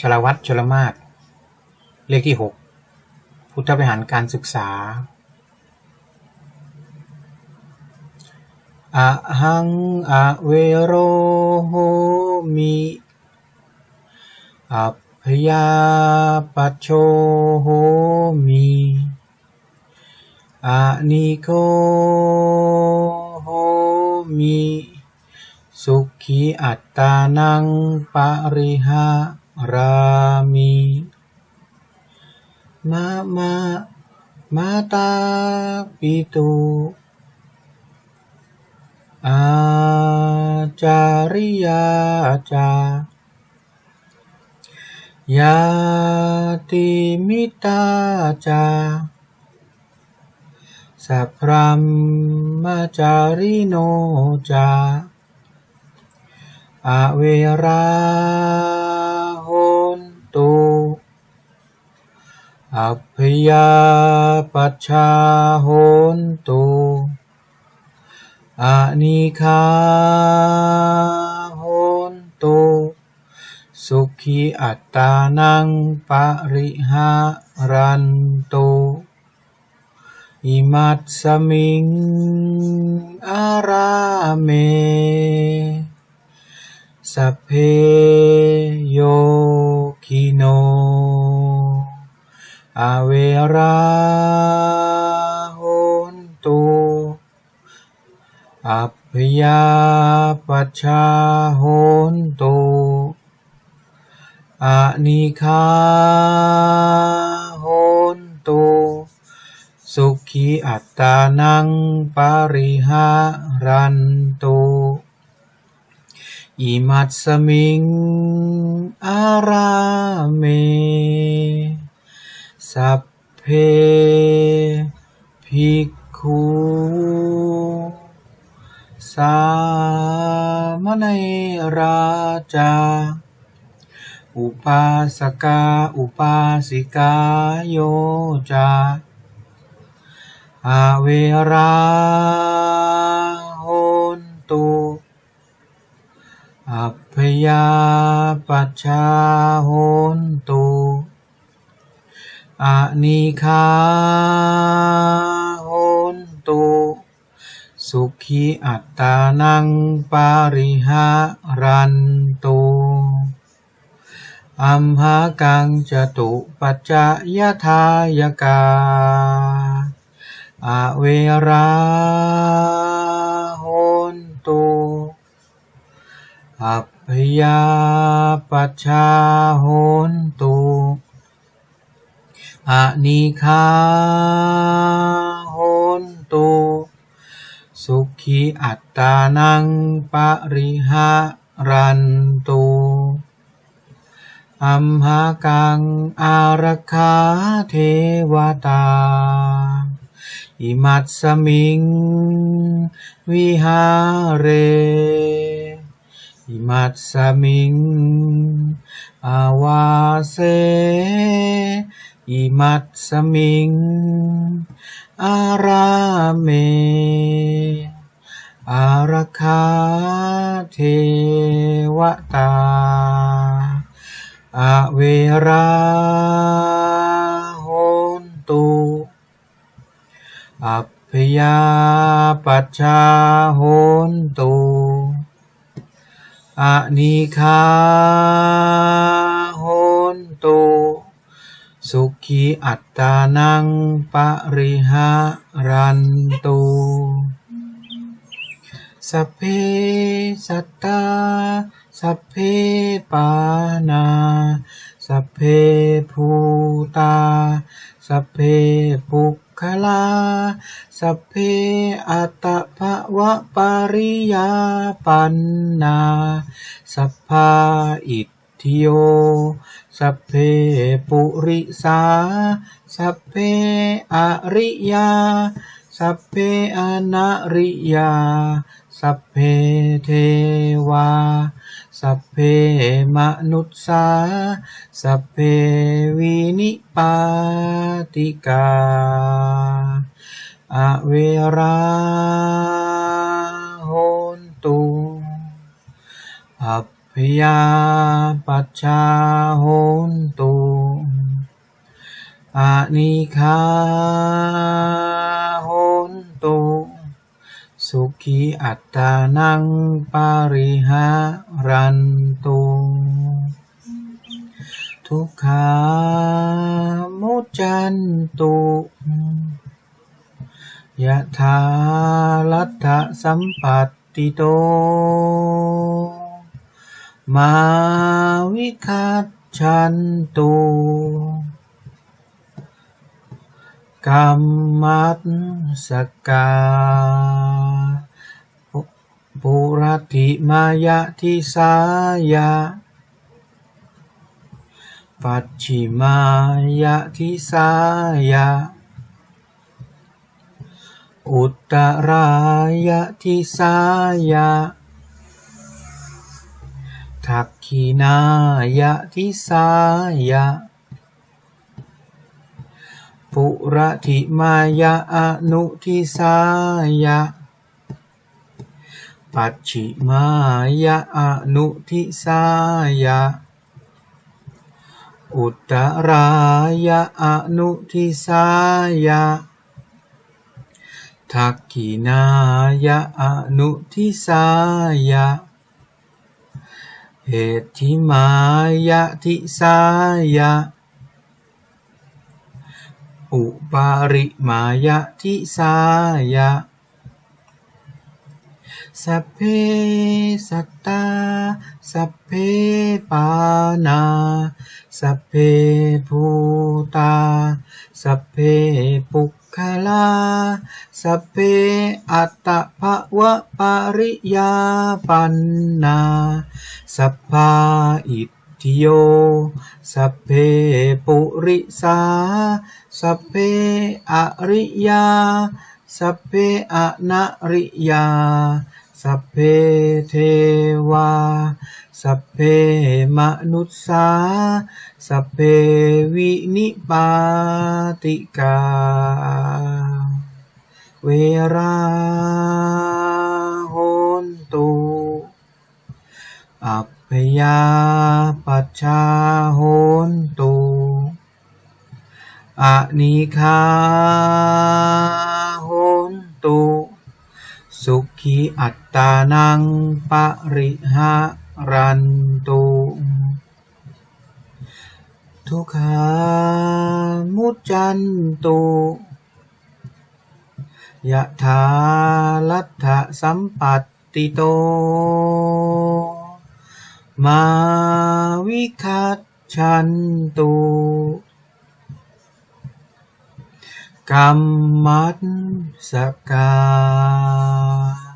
ชลวัตรชลมาศเลขที่ 6 พุทธวิหารการศึกษาอะหังอะเวโรโหมิอัพยาปัจโชโหมิอะนิโคโหมิ สุขีอัตตานังปริหา รามิมะมะม อัพยาปัชชาโหนตุอานิคาโหนตุสุขีอัตตานังปริหารันตุอิมัตสมิงอาราเมสัพเพโยคิโน อาเวราโหนตุอัพยาปัชชาโหนตุอานิคาโหนตุสุขีอัตตานังปริหารันตุอิมัตสมิงอาราเม สัพเพภิกขุสามเณราจา อุปาสกาอุปาสิกาโยจาอาเวราโหนตุอัพยาปัชชาโหนตุ อานิคาโหนตุ สุขีอัตตานังปาริหารันตุอัมหากังจตุปัจจยทายกาอเวราโหนตุอัพยาปัชชาโหนตุ อานิคาโหนตุสุขีอัตตานังปริหารันตุอัมหากังอารคาเทวตา อิมัตสมิง วิหาเร อิมัตสมิง อาวาเส อิมัตสมิง อาราเม อารคาเทวตา อเวราโหนตุอัพยาปัชชาโหนตุอนิคาโหนตุ สุขีอัตตานังปริหารันตุสัพเพสัตตาสัพเพปานาสัพเพภูตาสัพเพปุคคลาสัพเพอัตตภวะปริยาปันนาสัพพาอิทธิโย สัพเพปุริสา สัพเพอริยา สัพเพอนาริยา สัพเพเทวา สัพเพมนุษสา สัพเพวินิปาติกา อเวราโหนตุอัพ ยาปัจชาโหนตุอานิคาโหนตุสุขีอัตตานังปาริหารันตุทุกขามุจันตุยะถาลัทธสัมปัตติโต มาวิคัตชันตุกรรมัตสกาปุรติมายะทิสายะ ปัจฉิมายะทิสายะ อุตตรายะทิสายะ ทักขินายะทิสายะ ปุระทิมายะอนุทิสายะ ปัจฉิมายะอนุทิสายะ อุตตรายะอนุทิสายะทักขินายะอนุทิสายะ เหตุทิมายะทิสายะ อุปาริมายะทิสายะ สัพเพสัตตา สัพเพปานา สัพเพภูตา สัพเพปุค คลาสเพอัตตภวะปริยาปันนาสัพพาอิตทิโยสัพเพปุริสาสัพเพอริยาสัพเพอนาริยา สัพเพเทวา สัพเพมนุษสา สัพเพวินิปาติกา เวราโหนตุอัพยาปัชชาโหนตุอนิคาโหนตุ สุขีอัตานังปริหารันตุทุกขามุจันตุยะถาลัทธสัมปัตติโต มาวิคัตชันตุกรรมัสกา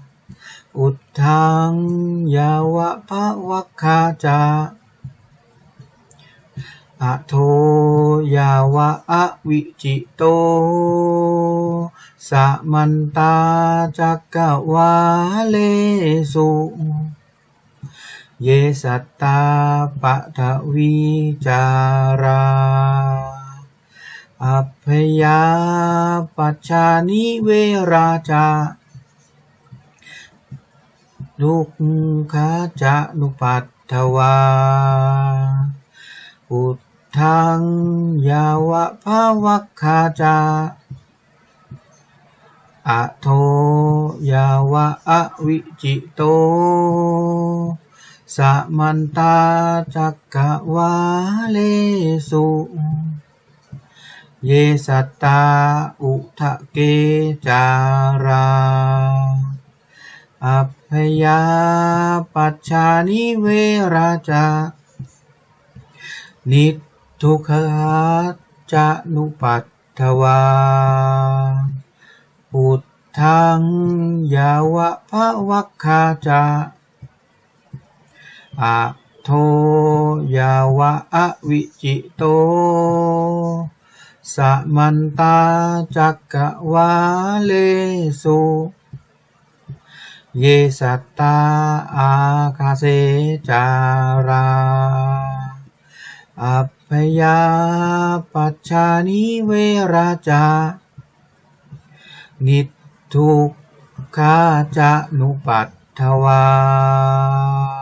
อุทธังยาวะภวะคาจาอะโทยาวะอะวิจิโตสะมันตาจักกวาเลสุเยสัตตาปะทวิจาราอัพยาปัจจานิเวราจา ลุกขาจะนุปัตถวา อุทังยาวะภาวะคาจาอะโทยาวะอวิจิโตสะมันตาจักกะวาเลสุ เยสัตตาอุทะเกจารา อัพยาปัจจานิเวราจา นิทุกขาจะนุปัตถวาปุตทังยาวะภวะคาจาอะโทยาวะอวิจิโตสัมันตาจักกะวาเลสุ เยสัตตาอาคาเซจาราอัพยาปัจจานิเวราจา นิทุกขาจะนุปัตถวา